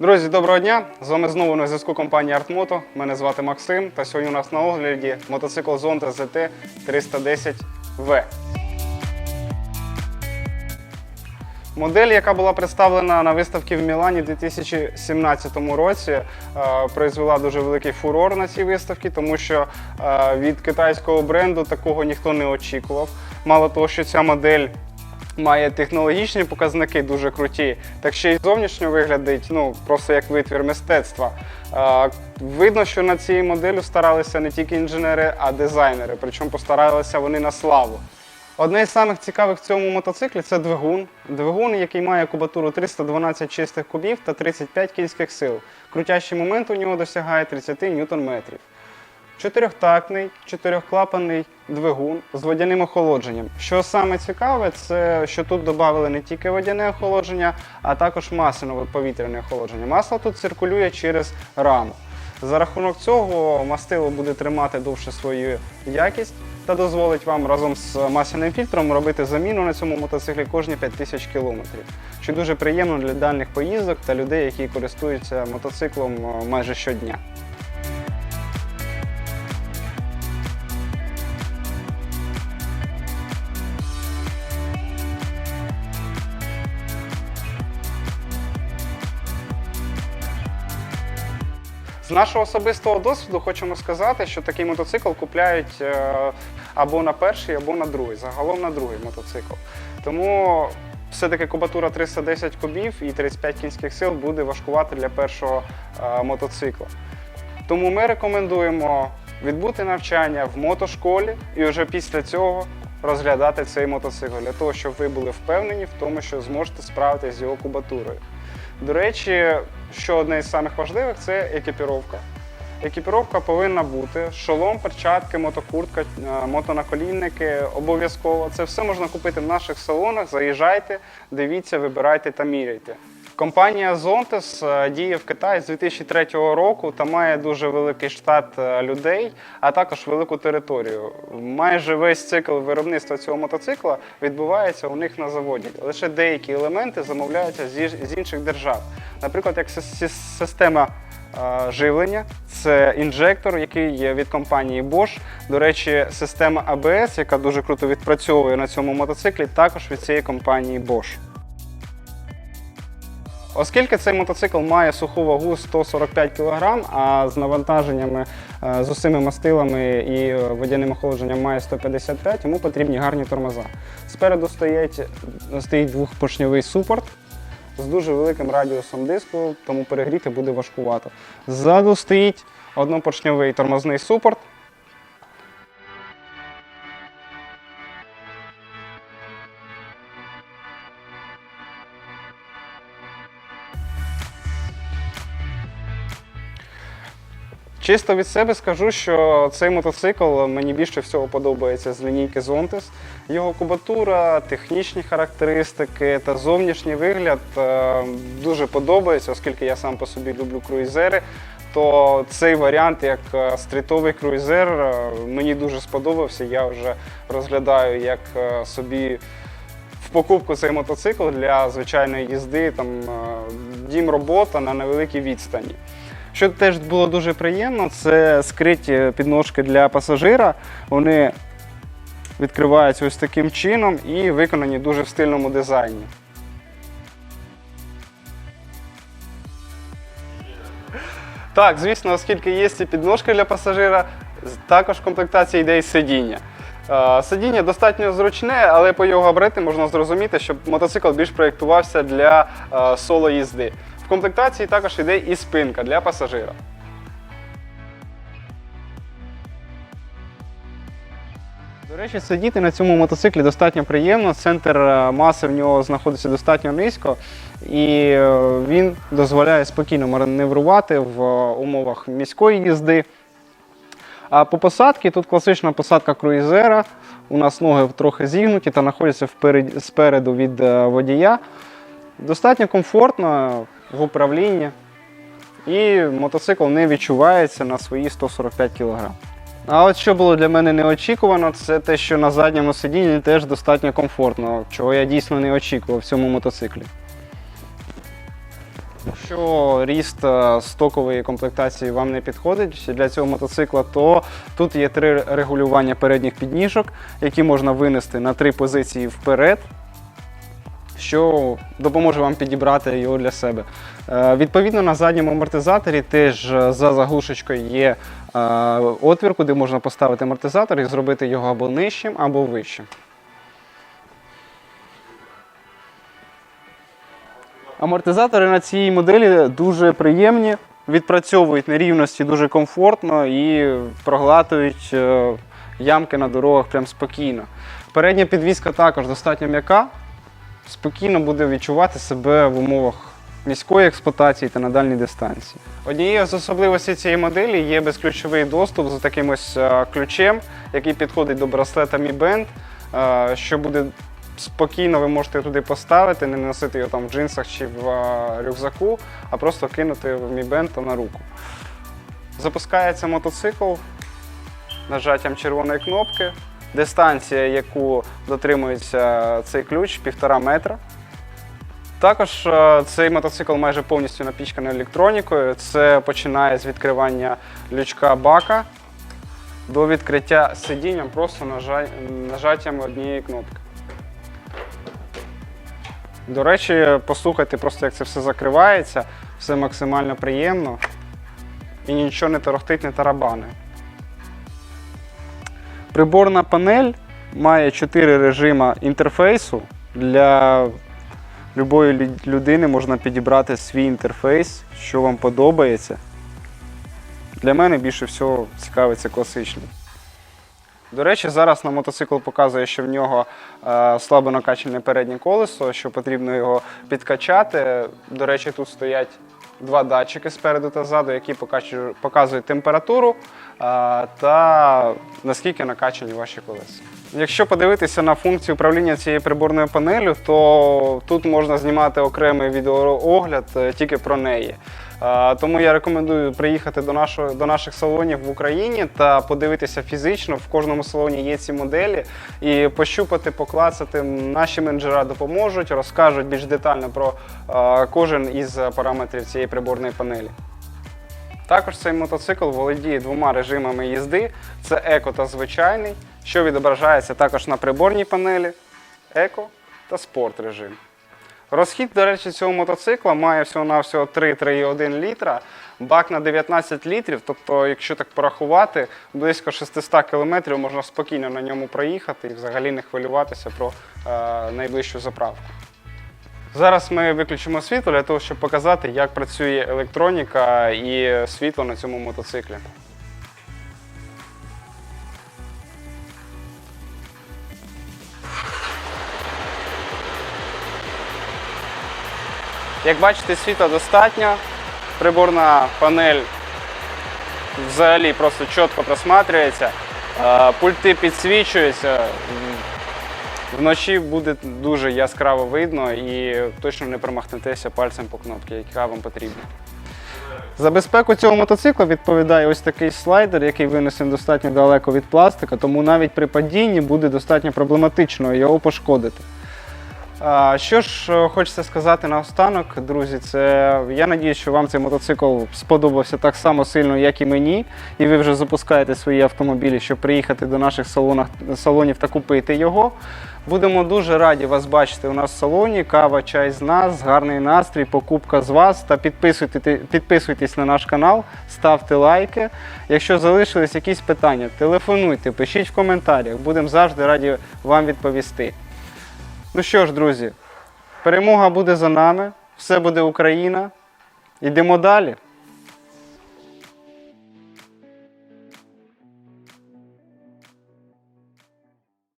Друзі, доброго дня! З вами знову на зв'язку компанія Артмото. Мене звати Максим. Та сьогодні у нас на огляді мотоцикл Zonta ZT 310V. Модель, яка була представлена на виставці в Мілані в 2017 році, е, призвела дуже великий фурор на цій виставці, тому що е, від китайського бренду такого ніхто не очікував. Мало того, що ця модель має технологічні показники дуже круті, так ще й зовнішньо виглядить ну, просто як витвір мистецтва. Видно, що над цією моделлю старалися не тільки інженери, а дизайнери. Причому постаралися вони на славу. Одне із самих цікавих в цьому мотоциклі це двигун. Двигун, який має кубатуру 312 чистих кубів та 35 кінських сил. Крутящий момент у нього досягає 30 ньютон-метрів. Чотирьохтактний, чотирьохклапанний двигун з водяним охолодженням. Що саме цікаве, це що тут додали не тільки водяне охолодження, а також масляне повітряне охолодження. Масло тут циркулює через раму. За рахунок цього мастило буде тримати довше свою якість та дозволить вам разом з масляним фільтром робити заміну на цьому мотоциклі кожні 5000 км, що дуже приємно для дальніх поїздок та людей, які користуються мотоциклом е, майже щодня. З нашого особистого досвіду хочемо сказати, що такий мотоцикл купляють е, або на перший, або на другий, загалом на другий мотоцикл. Тому все-таки кубатура 310 кубів і 35 кінських сил буде важкувати для першого е, мотоцикла. Тому ми рекомендуємо відбути навчання в мотошколі і вже після цього розглядати цей мотоцикл для того, щоб ви були впевнені в тому, що зможете справитися з його кубатурою. До речі, що одне із самих важливих це екіпіровка. Екіпіровка повинна бути шолом, перчатки, мотокуртка, е, мотонаколінники обов'язково. Це все можна купити в наших салонах. Заїжджайте, дивіться, вибирайте та міряйте. Компанія е, діє в Китаї з 2003 року та має дуже великий штат е, людей, а також велику територію. Майже весь цикл виробництва цього мотоцикла відбувається у них на заводі. Лише деякі елементи замовляються з інших держав. Наприклад, як сис- сис- система е, живлення, це інжектор, який є від компанії Bosch. До речі, система ABS, яка дуже круто відпрацьовує на цьому мотоциклі, також від цієї компанії Bosch. Оскільки цей мотоцикл має суху вагу 145 кг, а з навантаженнями е, з усіми мастилами і е, водяним охолодженням має 155, йому потрібні гарні тормоза. Спереду стоїть, стоїть двохпоршньовий супорт з дуже великим радіусом диску, тому перегріти буде важкувато. Ззаду стоїть однопоршньовий тормозний супорт. Чисто від себе скажу, що цей мотоцикл мені більше всього подобається з лінійки Zontes. Його кубатура, технічні характеристики та зовнішній вигляд е, дуже подобається, оскільки я сам по собі люблю круїзери. То цей варіант як е, стрітовий круїзер е, мені дуже сподобався. Я вже розглядаю як собі в покупку цей мотоцикл для звичайної їзди, там дім робота на невеликій відстані. Що теж було дуже приємно, це скриті підножки для пасажира. Вони відкриваються ось таким чином і виконані дуже в стильному дизайні. Так, звісно, оскільки є ці підножки для пасажира, також в комплектації йде і сидіння. Е, Сидіння достатньо зручне, але по його габаритам можна зрозуміти, що мотоцикл більш проєктувався для е, соло їзди. В комплектації також йде і спинка для пасажира. До речі, сидіти на цьому мотоциклі достатньо приємно. Центр е, маси в нього знаходиться достатньо низько, і е, він дозволяє спокійно маневрувати в е, умовах міської їзди. А по посадці тут класична посадка круїзера. У нас ноги трохи зігнуті та знаходяться спереду від водія. Достатньо комфортно в управлінні. І мотоцикл не відчувається на свої 145 кг. А от що було для мене неочікувано, це те, що на задньому сидінні теж достатньо комфортно, чого я дійсно не очікував в цьому мотоциклі. Якщо ріст е, стокової комплектації вам не підходить для цього мотоцикла, то тут є три регулювання передніх підніжок, які можна винести на три позиції вперед, що допоможе вам підібрати його для себе. Е, Відповідно, на задньому амортизаторі теж е, за заглушечкою є е, отвір, куди можна поставити амортизатор і зробити його або нижчим, або вищим. Амортизатори на цій моделі дуже приємні, відпрацьовують нерівності дуже комфортно і проглатують ямки на дорогах прям спокійно. Передня підвізка також достатньо м'яка, спокійно буде відчувати себе в умовах міської експлуатації та на дальній дистанції. Однією з особливостей цієї моделі є безключовий доступ з таким ось е, ключем, який підходить до браслета Mi Band, е, що буде спокійно ви можете туди поставити, не носити його там в джинсах чи в е, рюкзаку, а просто кинути в Mi Band та на руку. Запускається мотоцикл нажаттям червоної кнопки. Дистанція, яку дотримується цей ключ, півтора метра. Також е, цей мотоцикл майже повністю напічканий електронікою. Це починає з відкривання лючка бака до відкриття сидінням просто нажаттям однієї кнопки. До речі, послухайте просто, як це все закривається, все максимально приємно і нічого не торохтить, не тарабани. Приборна панель має 4 режима інтерфейсу. Для любої лю- людини можна підібрати свій інтерфейс, що вам подобається. Для мене більше всього цікавиться класичний. До речі, зараз на мотоцикл показує, що в нього е, слабо накачане переднє колесо, що потрібно його підкачати. До речі, тут стоять два датчики спереду та ззаду, які показують температуру та наскільки накачані ваші колеса. Якщо подивитися на функцію управління цією приборною панелю, то тут можна знімати окремий відеоогляд е, тільки про неї. Тому я рекомендую приїхати до, нашого, до наших салонів в Україні та подивитися фізично. В кожному салоні є ці моделі і пощупати, поклацати. Наші менеджера допоможуть, розкажуть більш детально про кожен із параметрів цієї приборної панелі. Також цей мотоцикл володіє двома режимами їзди: це еко та звичайний, що відображається також на приборній панелі, еко та спорт режим. Розхід, до речі, цього мотоцикла має всього-навсього 3-3,1 літра, бак на 19 літрів. Тобто, якщо так порахувати, близько 600 кілометрів можна спокійно на ньому проїхати і взагалі не хвилюватися про е, найближчу заправку. Зараз ми виключимо світло для того, щоб показати, як працює електроніка і світло на цьому мотоциклі. Як бачите, світла достатньо. Приборна панель взагалі просто чітко просматрюється. Е, Пульти підсвічуються. Вночі буде дуже яскраво видно і точно не промахнетеся пальцем по кнопці, яка вам потрібна. За безпеку цього мотоцикла відповідає ось такий слайдер, який винесений достатньо далеко від пластика, тому навіть при падінні буде достатньо проблематично його пошкодити. Що ж е, хочеться сказати наостанок, друзі, це я надіюсь, що вам цей мотоцикл сподобався так само сильно, як і мені, і ви вже запускаєте свої автомобілі, щоб приїхати до наших салонах, салонів та купити його. Будемо дуже раді вас бачити у нас в салоні. Кава, чай з нас, гарний настрій, покупка з вас. Та підписуйте, підписуйтесь на наш канал, ставте лайки. Якщо залишились якісь питання, телефонуйте, пишіть в коментарях. Будемо завжди раді вам відповісти. Ну що ж, друзі, перемога буде за нами, все буде Україна. Йдемо далі.